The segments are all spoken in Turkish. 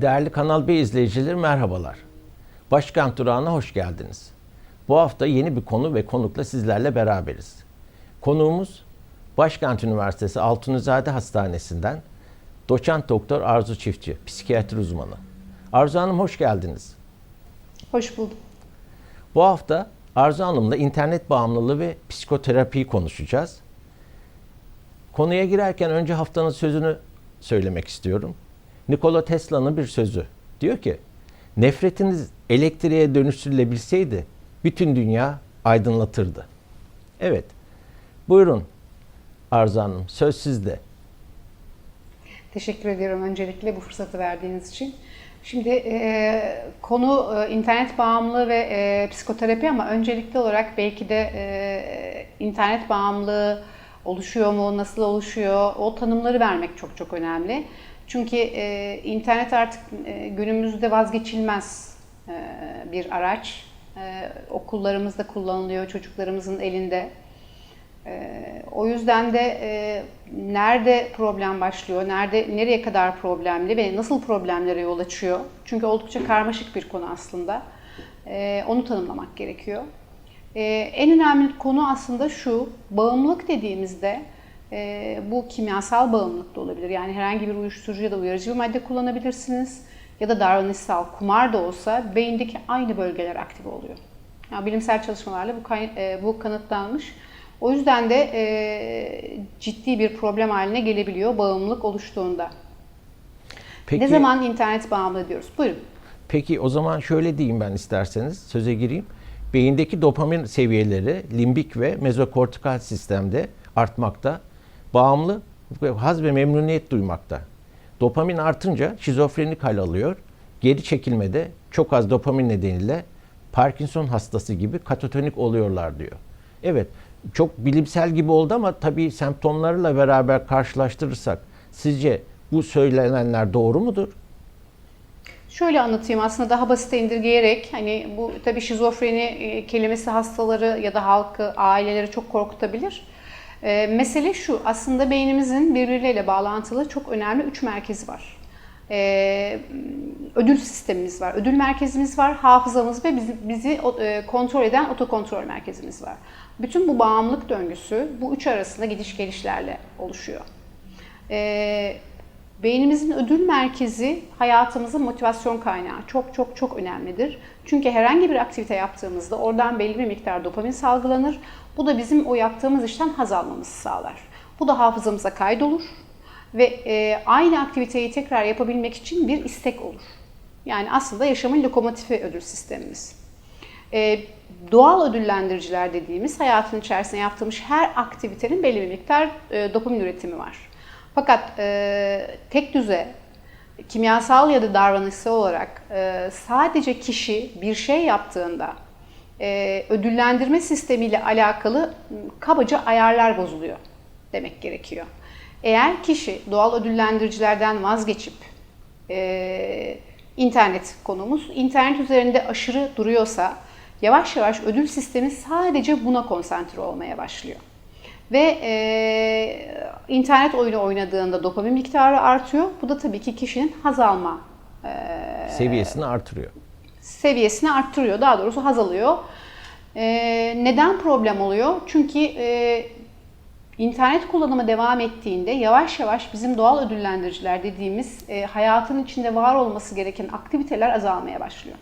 Değerli Kanal B izleyicileri merhabalar. Başkent Durağı'na hoş geldiniz. Bu hafta yeni bir konu ve konukla sizlerle beraberiz. Konuğumuz Başkent Üniversitesi Altunizade Hastanesi'nden doçent doktor Arzu Çiftçi, psikiyatri uzmanı. Arzu Hanım hoş geldiniz. Hoş bulduk. Bu hafta Arzu Hanım'la internet bağımlılığı ve psikoterapiyi konuşacağız. Konuya girerken önce haftanın sözünü söylemek istiyorum. Nikola Tesla'nın bir sözü. Diyor ki, nefretiniz elektriğe dönüştürülebilseydi bütün dünya aydınlatırdı. Evet, buyurun Arzu Hanım, söz sizde. Teşekkür ediyorum öncelikle bu fırsatı verdiğiniz için. Şimdi e, konu e, internet bağımlılığı ve e, psikoterapi ama öncelikli olarak belki de e, internet bağımlılığı oluşuyor mu, nasıl oluşuyor o tanımları vermek çok çok önemli. Çünkü e, internet artık e, günümüzde vazgeçilmez e, bir araç. E, okullarımızda kullanılıyor, çocuklarımızın elinde. Ee, o yüzden de e, nerede problem başlıyor, nerede nereye kadar problemli ve nasıl problemlere yol açıyor? Çünkü oldukça karmaşık bir konu aslında. Ee, onu tanımlamak gerekiyor. Ee, en önemli konu aslında şu, bağımlılık dediğimizde e, bu kimyasal bağımlılık da olabilir. Yani herhangi bir uyuşturucu ya da uyarıcı bir madde kullanabilirsiniz. Ya da davranışsal kumar da olsa beyindeki aynı bölgeler aktif oluyor. Yani bilimsel çalışmalarla bu, kay- e, bu kanıtlanmış. O yüzden de e, ciddi bir problem haline gelebiliyor bağımlılık oluştuğunda. Peki, Ne zaman internet bağımlı diyoruz? Buyurun. Peki o zaman şöyle diyeyim ben isterseniz, söze gireyim. Beyindeki dopamin seviyeleri limbik ve mezokortikal sistemde artmakta. Bağımlı haz ve memnuniyet duymakta. Dopamin artınca şizofrenik hal alıyor. Geri çekilmede çok az dopamin nedeniyle Parkinson hastası gibi katatonik oluyorlar diyor. Evet, çok bilimsel gibi oldu ama tabii semptomlarıyla beraber karşılaştırırsak sizce bu söylenenler doğru mudur? Şöyle anlatayım aslında daha basite indirgeyerek hani bu tabii şizofreni e, kelimesi hastaları ya da halkı, aileleri çok korkutabilir. E, mesele şu aslında beynimizin birbirleriyle bağlantılı çok önemli üç merkezi var. E, ödül sistemimiz var, ödül merkezimiz var, hafızamız ve bizi, bizi e, kontrol eden otokontrol merkezimiz var. Bütün bu bağımlılık döngüsü bu üç arasında gidiş gelişlerle oluşuyor. E, Beynimizin ödül merkezi hayatımızın motivasyon kaynağı. Çok çok çok önemlidir. Çünkü herhangi bir aktivite yaptığımızda oradan belli bir miktar dopamin salgılanır. Bu da bizim o yaptığımız işten haz almamızı sağlar. Bu da hafızamıza kaydolur ve e, aynı aktiviteyi tekrar yapabilmek için bir istek olur. Yani aslında yaşamın lokomotifi ödül sistemimiz. E, doğal ödüllendiriciler dediğimiz hayatın içerisinde yaptığımız her aktivitenin belli bir miktar e, dopamin üretimi var. Fakat e, tek düze kimyasal ya da davranışsal olarak e, sadece kişi bir şey yaptığında e, ödüllendirme sistemiyle alakalı kabaca ayarlar bozuluyor demek gerekiyor. Eğer kişi doğal ödüllendiricilerden vazgeçip e, internet konumuz internet üzerinde aşırı duruyorsa yavaş yavaş ödül sistemi sadece buna konsantre olmaya başlıyor. Ve e, internet oyunu oynadığında dopamin miktarı artıyor. Bu da tabii ki kişinin haz alma e, Seviyesini artırıyor. Seviyesini arttırıyor. Daha doğrusu haz alıyor. E, neden problem oluyor? Çünkü e, internet kullanımı devam ettiğinde yavaş yavaş bizim doğal ödüllendiriciler dediğimiz e, hayatın içinde var olması gereken aktiviteler azalmaya başlıyor.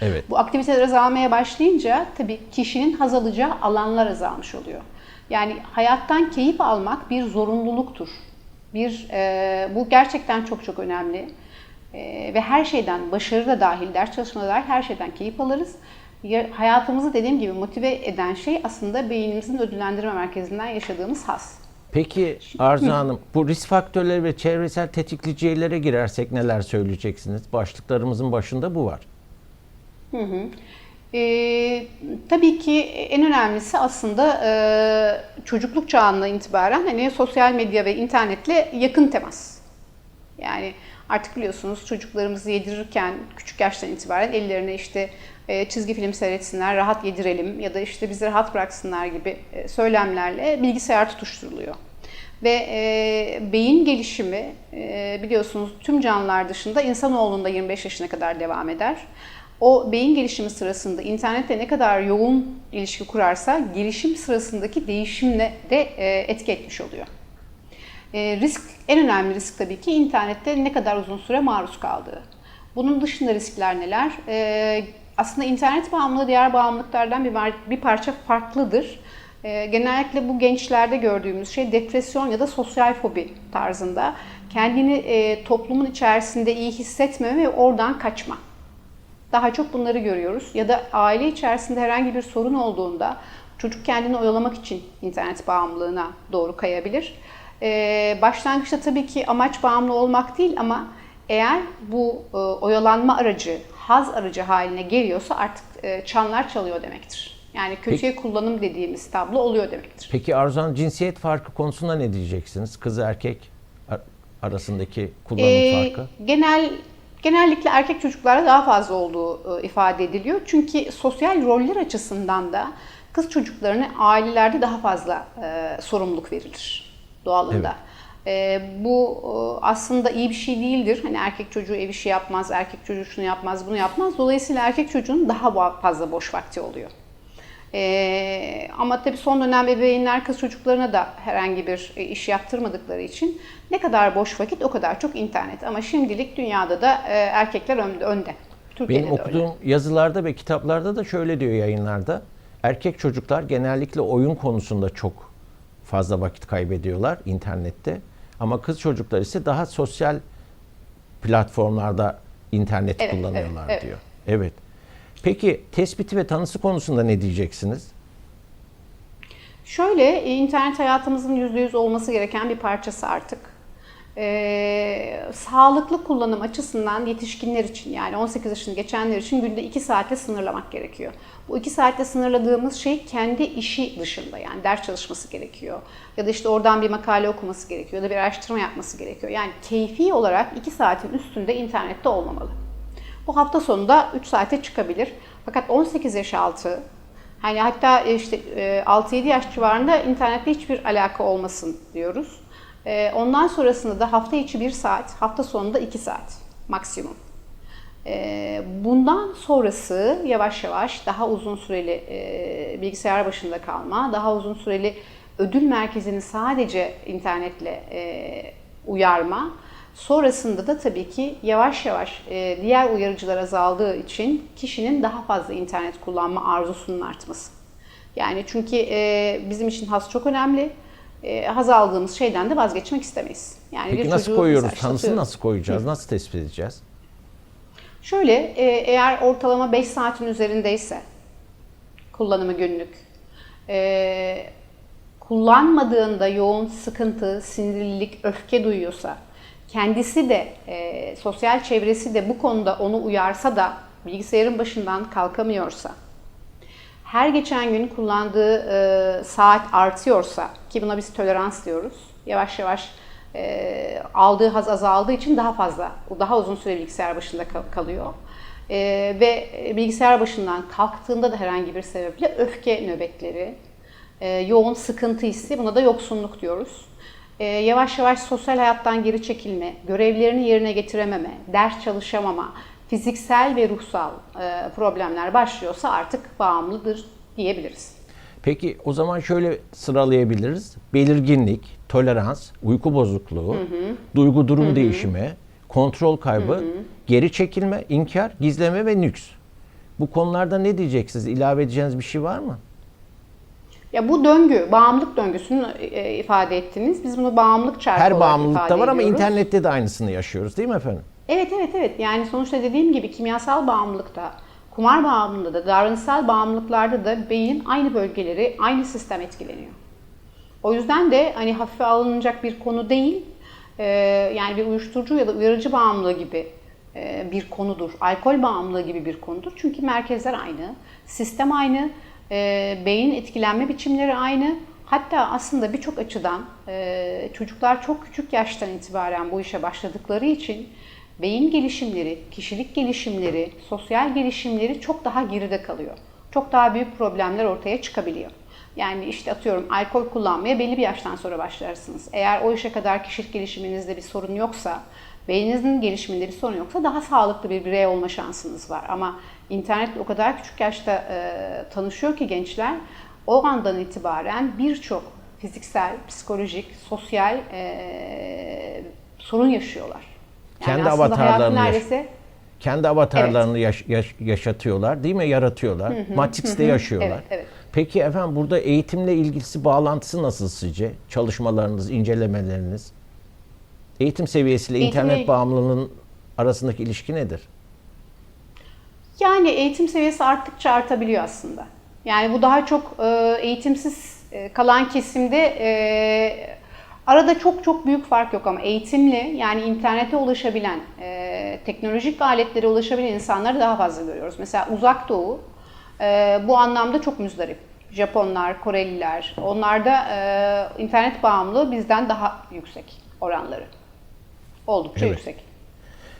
Evet. Bu aktiviteler azalmaya başlayınca tabii kişinin haz alacağı alanlar azalmış oluyor. Yani hayattan keyif almak bir zorunluluktur. Bir e, bu gerçekten çok çok önemli. E, ve her şeyden başarı da dahil, ders çalışmaları dahil her şeyden keyif alırız. Ya, hayatımızı dediğim gibi motive eden şey aslında beynimizin ödüllendirme merkezinden yaşadığımız haz. Peki Arzu Hanım, bu risk faktörleri ve çevresel tetikleyicilere girersek neler söyleyeceksiniz? Başlıklarımızın başında bu var. Hı hı. Ee, tabii ki en önemlisi aslında e, çocukluk çağından itibaren hani sosyal medya ve internetle yakın temas. Yani artık biliyorsunuz çocuklarımızı yedirirken küçük yaştan itibaren ellerine işte e, çizgi film seyretsinler, rahat yedirelim ya da işte bizi rahat bıraksınlar gibi e, söylemlerle bilgisayar tutuşturuluyor. Ve e, beyin gelişimi e, biliyorsunuz tüm canlılar dışında insanoğlunda 25 yaşına kadar devam eder. O beyin gelişimi sırasında internette ne kadar yoğun ilişki kurarsa gelişim sırasındaki değişimle de e, etki etmiş oluyor. E, risk, en önemli risk tabii ki internette ne kadar uzun süre maruz kaldığı. Bunun dışında riskler neler? E, aslında internet bağımlılığı diğer bağımlılıklardan bir, bir parça farklıdır. E, genellikle bu gençlerde gördüğümüz şey depresyon ya da sosyal fobi tarzında. Kendini toplumun içerisinde iyi hissetmeme ve oradan kaçma. Daha çok bunları görüyoruz. Ya da aile içerisinde herhangi bir sorun olduğunda çocuk kendini oyalamak için internet bağımlılığına doğru kayabilir. Ee, başlangıçta tabii ki amaç bağımlı olmak değil ama eğer bu e, oyalanma aracı, haz aracı haline geliyorsa artık e, çanlar çalıyor demektir. Yani kötüye kullanım dediğimiz tablo oluyor demektir. Peki Arzu Hanım cinsiyet farkı konusunda ne diyeceksiniz? Kız erkek ar- arasındaki kullanım Ee, farkı. Genel genellikle erkek çocuklarda daha fazla olduğu e, ifade ediliyor. Çünkü sosyal roller açısından da kız çocuklarına ailelerde daha fazla e, sorumluluk verilir doğalında. E, bu e, aslında iyi bir şey değildir. Hani erkek çocuğu ev işi yapmaz, erkek çocuğu şunu yapmaz, bunu yapmaz. Dolayısıyla erkek çocuğun daha fazla boş vakti oluyor. Ee, ama tabii son dönem ebeveynler kız çocuklarına da herhangi bir e, iş yaptırmadıkları için ne kadar boş vakit o kadar çok internet. Ama şimdilik dünyada da e, erkekler önde. Türkiye'de Benim okuduğum öyle. yazılarda ve kitaplarda da şöyle diyor yayınlarda. Erkek çocuklar genellikle oyun konusunda çok fazla vakit kaybediyorlar internette. Ama kız çocuklar ise daha sosyal platformlarda internet Evet, kullanıyorlar evet, evet. diyor. Evet. Peki tespiti ve tanısı konusunda ne diyeceksiniz? Şöyle e, internet hayatımızın %100 olması gereken bir parçası artık. Ee, sağlıklı kullanım açısından yetişkinler için yani 18 yaşını geçenler için günde 2 saatle sınırlamak gerekiyor. Bu 2 saatte sınırladığımız şey kendi işi dışında yani ders çalışması gerekiyor. Ya da işte oradan bir makale okuması gerekiyor ya da bir araştırma yapması gerekiyor. Yani keyfi olarak 2 saatin üstünde internette olmamalı. Bu hafta sonunda 3 saate çıkabilir. Fakat 18 yaş altı Hani hatta işte e, 6-7 yaş civarında internette hiçbir alaka olmasın diyoruz. E, Ondan sonrasında da hafta içi 1 saat, hafta sonunda 2 saat maksimum. E, Bundan sonrası yavaş yavaş daha uzun süreli e, bilgisayar başında kalma, daha uzun süreli ödül merkezini sadece internetle e, uyarma. Sonrasında da tabii ki yavaş yavaş e, diğer uyarıcılar azaldığı için kişinin daha fazla internet kullanma arzusunun artması. Yani çünkü bizim için haz çok önemli. E, haz aldığımız şeyden de vazgeçmek istemeyiz. Yani Peki bir nasıl koyuyoruz? Tanısını nasıl koyacağız? Nasıl tespit edeceğiz? Şöyle, e, eğer ortalama 5 saatin üzerindeyse kullanımı günlük, e, kullanmadığında yoğun sıkıntı, sinirlilik, öfke duyuyorsa, kendisi de, e, sosyal çevresi de bu konuda onu uyarsa da bilgisayarın başından kalkamıyorsa, her geçen gün kullandığı e, saat artıyorsa ki buna biz tolerans diyoruz. Yavaş yavaş e, aldığı haz azaldığı için daha fazla, daha uzun süre bilgisayar başında kal- kalıyor. E, ve bilgisayar başından kalktığında da herhangi bir sebeple öfke nöbetleri, e, yoğun sıkıntı hissi, buna da yoksunluk diyoruz. E, yavaş yavaş sosyal hayattan geri çekilme, görevlerini yerine getirememe, ders çalışamama, fiziksel ve ruhsal e, problemler başlıyorsa artık bağımlıdır diyebiliriz. Peki o zaman şöyle sıralayabiliriz. Belirginlik, tolerans, uyku bozukluğu, duygu durum değişimi, kontrol kaybı, geri çekilme, inkar, gizleme ve nüks. Bu konularda ne diyeceksiniz? İlave edeceğiniz bir şey var mı? Ya bu döngü, bağımlılık döngüsünü e, ifade ettiniz. Biz bunu bağımlılık çarkı Her olarak bağımlılıkta var ama internette de aynısını yaşıyoruz değil mi efendim? Evet evet evet. Yani sonuçta dediğim gibi kimyasal bağımlılıkta, kumar bağımlılığı da, davranışsal bağımlılıklarda da beyin aynı bölgeleri, aynı sistem etkileniyor. O yüzden de hani hafife alınacak bir konu değil. Ee, yani bir uyuşturucu ya da uyarıcı bağımlılığı gibi e, bir konudur. Alkol bağımlılığı gibi bir konudur. Çünkü merkezler aynı, sistem aynı, e, beyin etkilenme biçimleri aynı. Hatta aslında birçok açıdan e, çocuklar çok küçük yaştan itibaren bu işe başladıkları için beyin gelişimleri, kişilik gelişimleri, sosyal gelişimleri çok daha geride kalıyor. Çok daha büyük problemler ortaya çıkabiliyor. Yani işte atıyorum alkol kullanmaya belli bir yaştan sonra başlarsınız. Eğer o yaşa kadar kişilik gelişiminizde bir sorun yoksa, beyninizin gelişiminde bir sorun yoksa daha sağlıklı bir birey olma şansınız var. Ama internetle o kadar küçük yaşta e, tanışıyor ki gençler, o andan itibaren birçok fiziksel, psikolojik, sosyal e, sorun yaşıyorlar. Kendi aslında hayatın avatarlarını neredeyse Kendi avatarlarını yaş- yaş- yaşatıyorlar değil mi? Yaratıyorlar. Matrix'te yaşıyorlar. Evet, evet. Peki efendim burada eğitimle ilgisi bağlantısı nasıl sizce? Çalışmalarınız, incelemeleriniz? Eğitim seviyesiyle Eğitimle- internet bağımlılığının arasındaki ilişki nedir? Yani eğitim seviyesi arttıkça artabiliyor aslında. Yani bu daha çok e, eğitimsiz kalan kesimde e, arada çok çok büyük fark yok ama eğitimli yani internete ulaşabilen, e, teknolojik aletlere ulaşabilen insanları daha fazla görüyoruz. Mesela Uzak Doğu e, bu anlamda çok müzdarip. Japonlar, Koreliler, onlarda e, internet bağımlılığı bizden daha yüksek oranları. Oldukça Evet. yüksek.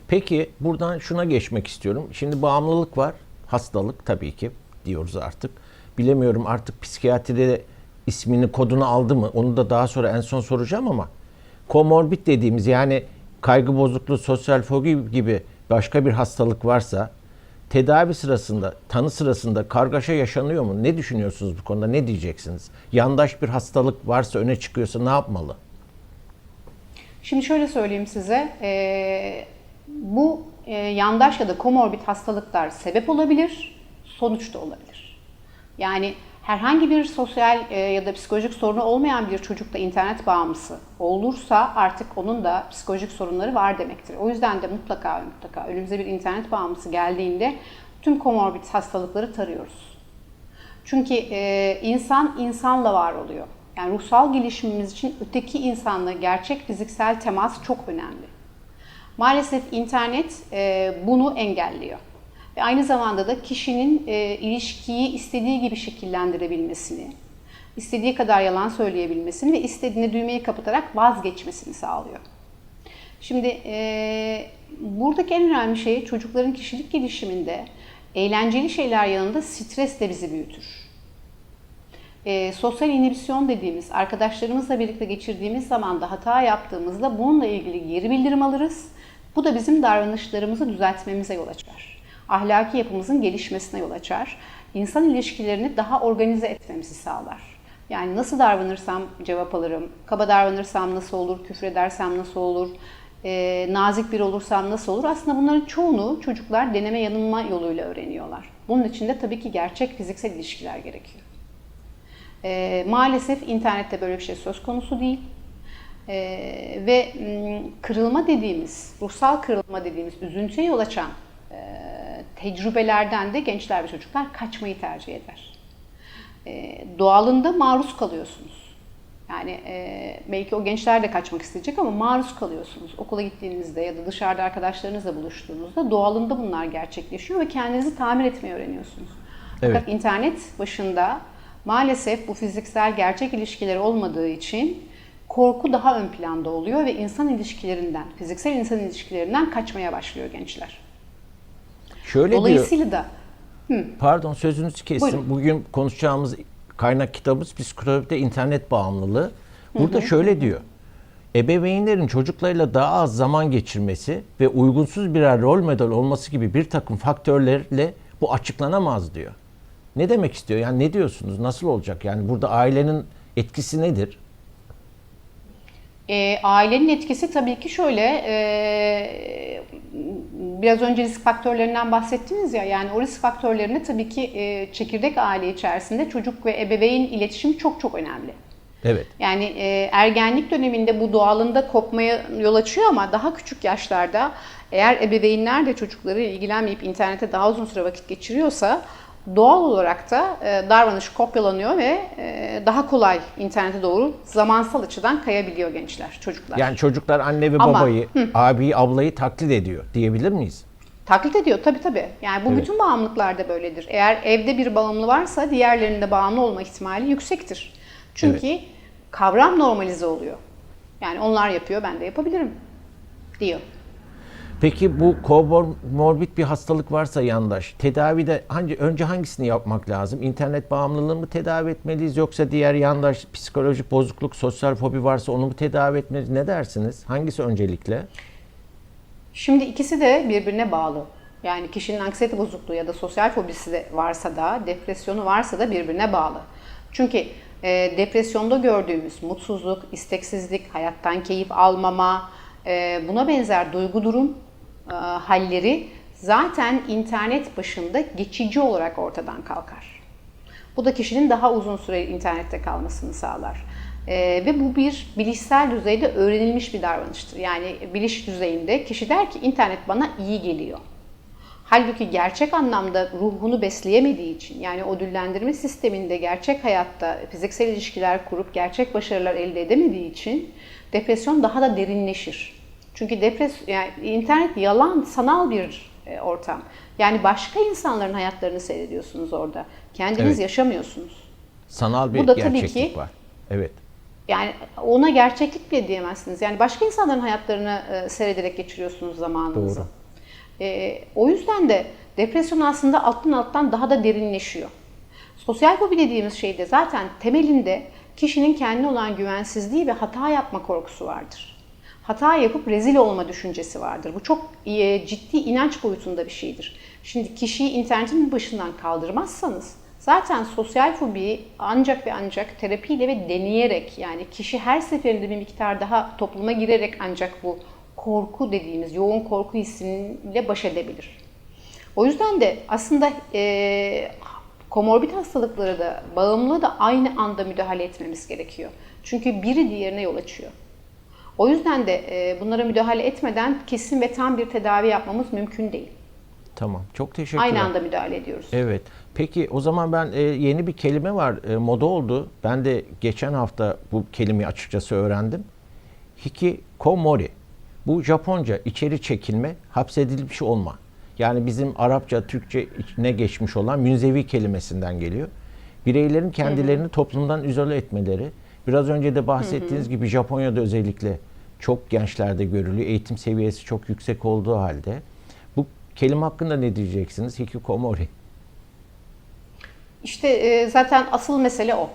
Peki buradan şuna geçmek istiyorum. Şimdi bağımlılık var. Hastalık tabii ki diyoruz artık. Bilemiyorum artık psikiyatride ismini kodunu aldı mı? Onu da daha sonra en son soracağım ama komorbid dediğimiz yani kaygı bozukluğu, sosyal fobi gibi başka bir hastalık varsa tedavi sırasında, tanı sırasında kargaşa yaşanıyor mu? Ne düşünüyorsunuz bu konuda? Ne diyeceksiniz? Yandaş bir hastalık varsa öne çıkıyorsa ne yapmalı? Şimdi şöyle söyleyeyim size, eee, bu eee, yandaş ya da komorbid hastalıklar sebep olabilir, sonuç da olabilir. Yani herhangi bir sosyal eee, ya da psikolojik sorunu olmayan bir çocukta internet bağımlısı olursa artık onun da psikolojik sorunları var demektir. O yüzden de mutlaka mutlaka önümüze bir internet bağımlısı geldiğinde tüm komorbid hastalıkları tarıyoruz. Çünkü e, insan insanla var oluyor. Yani ruhsal gelişimimiz için öteki insanla gerçek fiziksel temas çok önemli. Maalesef internet e, bunu engelliyor. Ve aynı zamanda da kişinin e, ilişkiyi istediği gibi şekillendirebilmesini, istediği kadar yalan söyleyebilmesini ve istediğini düğmeyi kapatarak vazgeçmesini sağlıyor. Şimdi e, buradaki en önemli şey çocukların kişilik gelişiminde eğlenceli şeyler yanında stres de bizi büyütür. E, sosyal inhibisyon dediğimiz, arkadaşlarımızla birlikte geçirdiğimiz zamanda hata yaptığımızda bununla ilgili geri bildirim alırız. Bu da bizim davranışlarımızı düzeltmemize yol açar. Ahlaki yapımızın gelişmesine yol açar. İnsan ilişkilerini daha organize etmemizi sağlar. Yani nasıl davranırsam cevap alırım, kaba davranırsam nasıl olur, küfredersem nasıl olur, e, nazik bir olursam nasıl olur? Aslında bunların çoğunu çocuklar deneme yanılma yoluyla öğreniyorlar. Bunun için de tabii ki gerçek fiziksel ilişkiler gerekiyor. E, maalesef internette böyle bir şey söz konusu değil. E, ve kırılma dediğimiz, ruhsal kırılma dediğimiz, üzüntüye yol açan e, tecrübelerden de gençler ve çocuklar kaçmayı tercih eder. E, doğalında maruz kalıyorsunuz. Yani e, belki o gençler de kaçmak isteyecek ama maruz kalıyorsunuz. Okula gittiğinizde ya da dışarıda arkadaşlarınızla buluştuğunuzda doğalında bunlar gerçekleşiyor ve kendinizi tamir etmeyi öğreniyorsunuz. Evet. Fakat internet başında maalesef bu fiziksel gerçek ilişkileri olmadığı için korku daha ön planda oluyor ve insan ilişkilerinden, fiziksel insan ilişkilerinden kaçmaya başlıyor gençler. Şöyle diyor. Dolayısıyla da Pardon sözünüzü kestim. Buyurun. Bugün konuşacağımız kaynak kitabımız psikolojide internet bağımlılığı. Burada şöyle diyor. Ebeveynlerin çocuklarıyla daha az zaman geçirmesi ve uygunsuz birer rol model olması gibi bir takım faktörlerle bu açıklanamaz diyor. Ne demek istiyor? Yani ne diyorsunuz? Nasıl olacak? Yani burada ailenin etkisi nedir? E, ailenin etkisi tabii ki şöyle, e, biraz önce risk faktörlerinden bahsettiniz ya, yani o risk faktörlerinde tabii ki e, çekirdek aile içerisinde çocuk ve ebeveyn iletişimi çok çok önemli. Evet. Yani e, ergenlik döneminde bu doğalında kopmaya yol açıyor ama daha küçük yaşlarda eğer ebeveynler de çocuklarıyla ilgilenmeyip internete daha uzun süre vakit geçiriyorsa doğal olarak da e, davranış kopyalanıyor ve e, daha kolay internete doğru zamansal açıdan kayabiliyor gençler, çocuklar. Yani çocuklar anne ve Ama- babayı, abiyi, ablayı taklit ediyor diyebilir miyiz? Taklit ediyor tabii tabii. Yani bu Evet. bütün bağımlılıklarda böyledir. Eğer evde bir bağımlı varsa diğerlerinde bağımlı olma ihtimali yüksektir. Çünkü kavram normalize oluyor. Yani onlar yapıyor ben de yapabilirim diyor. Peki bu komorbid bir hastalık varsa yandaş, tedavide hangi, önce hangisini yapmak lazım? İnternet bağımlılığı mı tedavi etmeliyiz yoksa diğer yandaş psikolojik bozukluk, sosyal fobi varsa onu mu tedavi etmeliyiz? Ne dersiniz? Hangisi öncelikle? Şimdi ikisi de birbirine bağlı. Yani kişinin anksiyete bozukluğu ya da sosyal fobisi de varsa da, depresyonu varsa da birbirine bağlı. Çünkü e, depresyonda gördüğümüz mutsuzluk, isteksizlik, hayattan keyif almama, e, buna benzer duygu durum e, halleri zaten internet başında geçici olarak ortadan kalkar. Bu da kişinin daha uzun süre internette kalmasını sağlar. Ee, ve bu bir bilişsel düzeyde öğrenilmiş bir davranıştır. Yani biliş düzeyinde kişi der ki internet bana iyi geliyor. Halbuki gerçek anlamda ruhunu besleyemediği için yani o düllendirme sisteminde gerçek hayatta fiziksel ilişkiler kurup gerçek başarılar elde edemediği için depresyon daha da derinleşir. Çünkü depres yani internet yalan, sanal bir e, ortam. Yani başka insanların hayatlarını seyrediyorsunuz orada. Kendiniz Evet. yaşamıyorsunuz. Sanal bir Bu da tabii gerçeklik ki- var. Evet. Yani ona gerçeklik bile diyemezsiniz. Yani başka insanların hayatlarını e, seyrederek geçiriyorsunuz zamanınızı. Doğru. E, o yüzden de depresyon aslında alttan alttan daha da derinleşiyor. Sosyal fobi dediğimiz şeyde zaten temelinde kişinin kendine olan güvensizliği ve hata yapma korkusu vardır. Hata yapıp rezil olma düşüncesi vardır. Bu çok e, ciddi inanç boyutunda bir şeydir. Şimdi kişiyi internetin başından kaldırmazsanız zaten sosyal fobiyi ancak ve ancak terapiyle ve deneyerek yani kişi her seferinde bir miktar daha topluma girerek ancak bu korku dediğimiz yoğun korku hissiyle baş edebilir. O yüzden de aslında e, komorbid hastalıkları da bağımlılığı da aynı anda müdahale etmemiz gerekiyor. Çünkü biri diğerine yol açıyor. O yüzden de e, bunlara müdahale etmeden kesin ve tam bir tedavi yapmamız mümkün değil. Tamam. Çok teşekkürler. Aynı anda müdahale ediyoruz. Evet. Peki o zaman ben e, yeni bir kelime var. E, moda oldu. Ben de geçen hafta bu kelimeyi açıkçası öğrendim. Hikikomori. Bu Japonca içeri çekilme, hapsedilmiş olma. Yani bizim Arapça, Türkçe ne geçmiş olan münzevi kelimesinden geliyor. Bireylerin kendilerini toplumdan izole etmeleri. Biraz önce de bahsettiğiniz gibi Japonya'da özellikle çok gençlerde görülüyor. Eğitim seviyesi çok yüksek olduğu halde. Bu kelime hakkında ne diyeceksiniz? Hikikomori. İşte e, zaten asıl mesele o.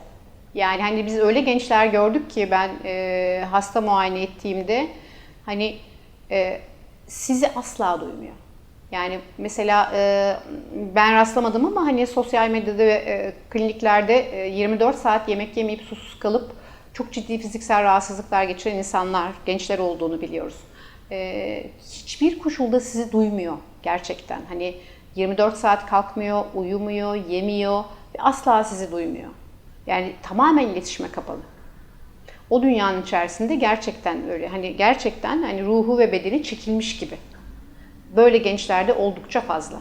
Yani hani biz öyle gençler gördük ki ben e, hasta muayene ettiğimde hani e, sizi asla duymuyor. Yani mesela e, ben rastlamadım ama hani sosyal medyada ve e, kliniklerde e, 24 saat yemek yemeyip susuz kalıp çok ciddi fiziksel rahatsızlıklar geçiren insanlar, gençler olduğunu biliyoruz. E, hiçbir koşulda sizi duymuyor gerçekten. Hani 24 saat kalkmıyor, uyumuyor, yemiyor ve asla sizi duymuyor. Yani tamamen iletişime kapalı. O dünyanın içerisinde gerçekten öyle. Hani gerçekten hani ruhu ve bedeni çekilmiş gibi. Böyle gençlerde oldukça fazla.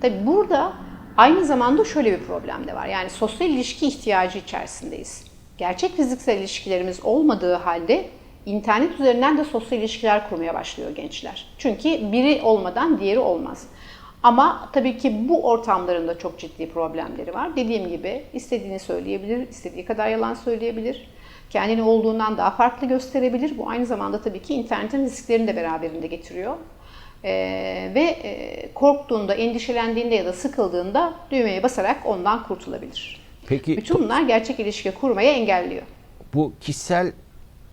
Tabi burada aynı zamanda şöyle bir problem de var. Yani sosyal ilişki ihtiyacı içerisindeyiz. Gerçek fiziksel ilişkilerimiz olmadığı halde internet üzerinden de sosyal ilişkiler kurmaya başlıyor gençler. Çünkü biri olmadan diğeri olmaz. Ama tabii ki bu ortamların da çok ciddi problemleri var. Dediğim gibi istediğini söyleyebilir, istediği kadar yalan söyleyebilir. Kendini olduğundan daha farklı gösterebilir. Bu aynı zamanda tabii ki internetin risklerini de beraberinde getiriyor. Ee, ve e, korktuğunda, endişelendiğinde ya da sıkıldığında düğmeye basarak ondan kurtulabilir. Peki Bütün bunlar gerçek ilişki kurmayı engelliyor. bu kişisel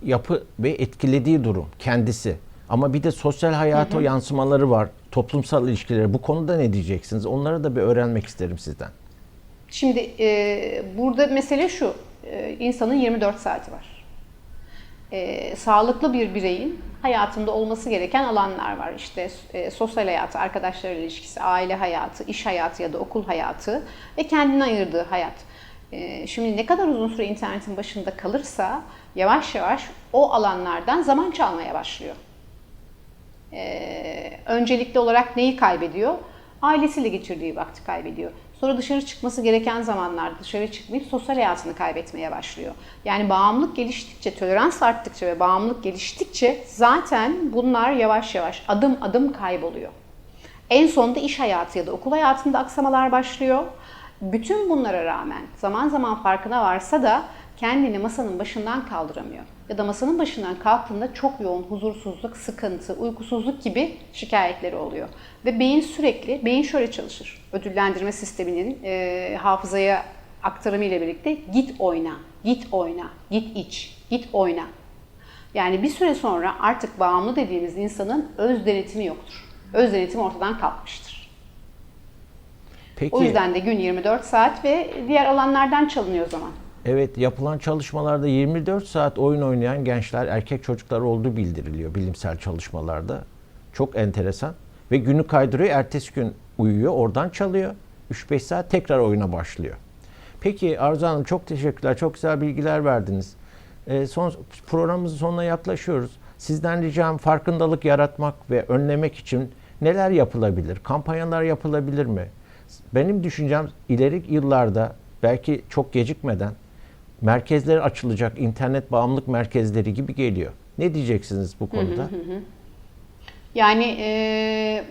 yapı ve etkilediği durum kendisi. Ama bir de sosyal hayata yansımaları var. Toplumsal ilişkileri. Bu konuda ne diyeceksiniz? Onları da bir öğrenmek isterim sizden. Şimdi e, burada mesele şu, e, insanın 24 saati var. E, sağlıklı bir bireyin hayatında olması gereken alanlar var. İşte e, sosyal hayatı, arkadaşlar ilişkisi, aile hayatı, iş hayatı ya da okul hayatı ve kendine ayırdığı hayat. E, şimdi ne kadar uzun süre internetin başında kalırsa yavaş yavaş o alanlardan zaman çalmaya başlıyor. Ee, öncelikli olarak neyi kaybediyor? Ailesiyle geçirdiği vakti kaybediyor. Sonra dışarı çıkması gereken zamanlarda dışarı çıkmayıp sosyal hayatını kaybetmeye başlıyor. Yani bağımlılık geliştikçe, tolerans arttıkça ve bağımlılık geliştikçe zaten bunlar yavaş yavaş adım adım kayboluyor. En sonunda iş hayatı ya da okul hayatında aksamalar başlıyor. Bütün bunlara rağmen zaman zaman farkına varsa da kendini masanın başından kaldıramıyor. Ya da masanın başından kalktığında çok yoğun huzursuzluk, sıkıntı, uykusuzluk gibi şikayetleri oluyor. Ve beyin sürekli, beyin şöyle çalışır. Ödüllendirme sisteminin e, hafızaya aktarımı ile birlikte git oyna, git oyna, git iç, git oyna. Yani bir süre sonra artık bağımlı dediğimiz insanın öz denetimi yoktur. Öz denetimi ortadan kalkmıştır. Peki O yüzden de gün 24 saat ve diğer alanlardan çalınıyor o zaman. Evet yapılan çalışmalarda 24 saat oyun oynayan gençler erkek çocuklar olduğu bildiriliyor bilimsel çalışmalarda. Çok enteresan. Ve günü kaydırıyor, ertesi gün uyuyor, oradan çalıyor. 3-5 saat tekrar oyuna başlıyor. Peki Arzu Hanım çok teşekkürler. Çok güzel bilgiler verdiniz. Ee, son programımızın sonuna yaklaşıyoruz. Sizden ricam farkındalık yaratmak ve önlemek için neler yapılabilir? Kampanyalar yapılabilir mi? Benim düşüncem ileri yıllarda belki çok gecikmeden merkezler açılacak, internet bağımlılık merkezleri gibi geliyor. Ne diyeceksiniz bu konuda? Yani e,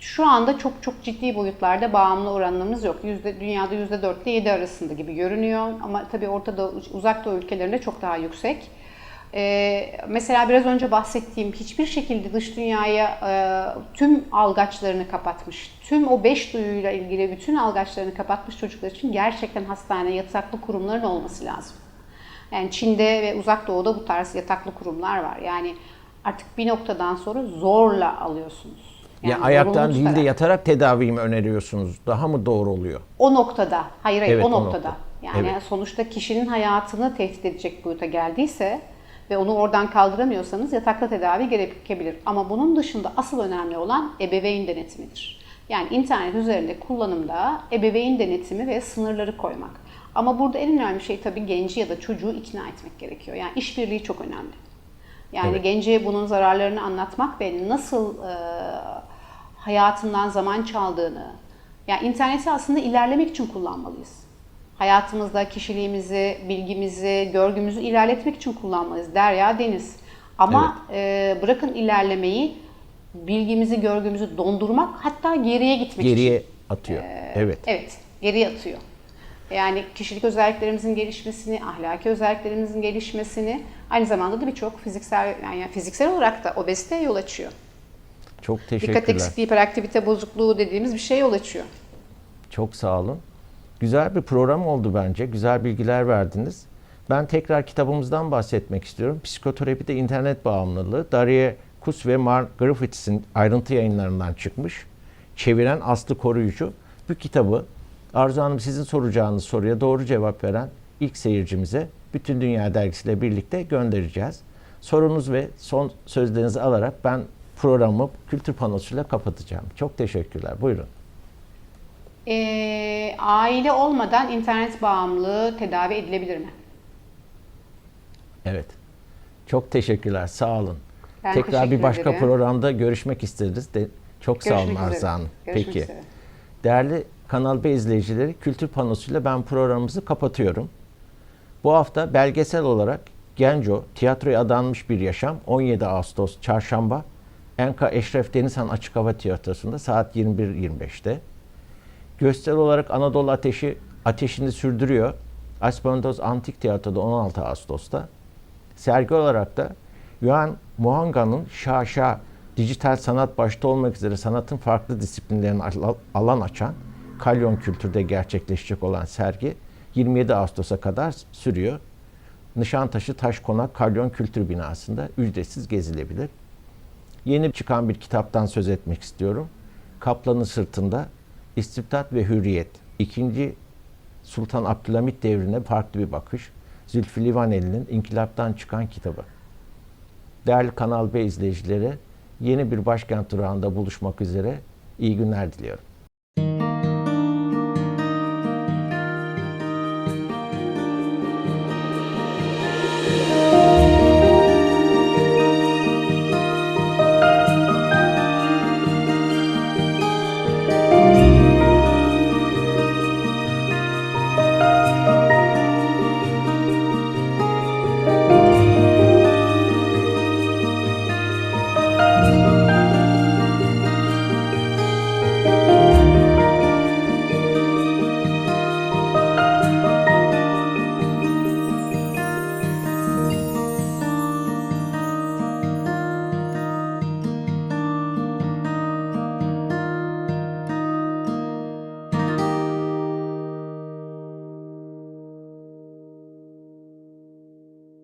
şu anda çok çok ciddi boyutlarda bağımlı oranlarımız yok. Yüzde, dünyada yüzde dörtte yedi arasında gibi görünüyor. Ama tabii Orta Doğu, Uzak Doğu ülkelerinde çok daha yüksek. E, mesela biraz önce bahsettiğim hiçbir şekilde dış dünyaya e, tüm algaçlarını kapatmış, tüm o beş duyuyla ilgili bütün algaçlarını kapatmış çocuklar için gerçekten hastane, yataklı kurumların olması lazım. Yani Çin'de ve Uzak Doğu'da bu tarz yataklı kurumlar var. Yani artık bir noktadan sonra zorla alıyorsunuz. ya ayaktan değil de yatarak tedavi mi öneriyorsunuz? Daha mı doğru oluyor? O noktada, hayır hayır Evet, o o noktada. nokta. Yani Evet. sonuçta kişinin hayatını tehdit edecek boyuta geldiyse ve onu oradan kaldıramıyorsanız yatakta tedavi gerekebilir. Ama bunun dışında asıl önemli olan ebeveyn denetimidir. Yani internet üzerinde kullanımda ebeveyn denetimi ve sınırları koymak. Ama burada en önemli şey tabii genci ya da çocuğu ikna etmek gerekiyor. Yani işbirliği çok önemli. Yani Evet. gence bunun zararlarını anlatmak ve nasıl e, hayatından zaman çaldığını, yani interneti aslında ilerlemek için kullanmalıyız. Hayatımızda kişiliğimizi, bilgimizi, görgümüzü ilerletmek için kullanmalıyız. Derya, deniz. Ama e, bırakın ilerlemeyi, bilgimizi, görgümüzü dondurmak, hatta geriye gitmek için. Geriye atıyor. evet. Evet, geriye atıyor. Yani kişilik özelliklerimizin gelişmesini, ahlaki özelliklerimizin gelişmesini, aynı zamanda da birçok fiziksel yani fiziksel olarak da obeziteye yol açıyor. Çok Dikkat teşekkürler. eksikliği, hiperaktivite bozukluğu dediğimiz bir şeye yol açıyor. Çok sağ olun. Güzel bir program oldu bence. Güzel bilgiler verdiniz. Ben tekrar kitabımızdan bahsetmek istiyorum. Psikoterapide internet bağımlılığı. Daria Kus ve Mark Griffiths'in ayrıntı yayınlarından çıkmış. Çeviren Aslı Koruyucu. Bu kitabı Arzu Hanım sizin soracağınız soruya doğru cevap veren ilk seyircimize Bütün Dünya Dergisi'yle birlikte göndereceğiz. Sorunuz ve son sözlerinizi alarak ben programı kültür panosuyla kapatacağım. Çok teşekkürler. Buyurun. Ee, aile olmadan internet bağımlılığı tedavi edilebilir mi? Evet. Çok teşekkürler. Sağ olun. Ben Tekrar bir başka ederim. programda görüşmek isteriz. De, çok sağ olun Görüşmek. Arzu Hanım. Görüşmek Peki. üzere. Değerli Kanal B izleyicileri, Kültür Panosu'yla ben programımızı kapatıyorum. Bu hafta belgesel olarak Genco, tiyatroya adanmış bir yaşam 17 Ağustos Çarşamba Enka Eşref Denizhan Açık Hava Tiyatrosu'nda saat 21.25'te. Gösteri olarak Anadolu Ateşi ateşini sürdürüyor. Aspendos Antik Tiyatro'da 16 Ağustos'ta. Sergi olarak da Yuan Muhanga'nın Şaşa dijital sanat başta olmak üzere sanatın farklı disiplinlerine al- alan açan Kalyon Kültür'de gerçekleşecek olan sergi 27 Ağustos'a kadar sürüyor. Nişantaşı Taşkonak Kalyon Kültür Binası'nda ücretsiz gezilebilir. Yeni çıkan bir kitaptan söz etmek istiyorum. Kaplanın Sırtında İstibdat ve Hürriyet. İkinci Sultan Abdülhamit devrine farklı bir bakış. Zülfü Livaneli'nin İnkılaptan çıkan kitabı. Değerli Kanal B izleyicileri, yeni bir başkent durağında buluşmak üzere iyi günler diliyorum.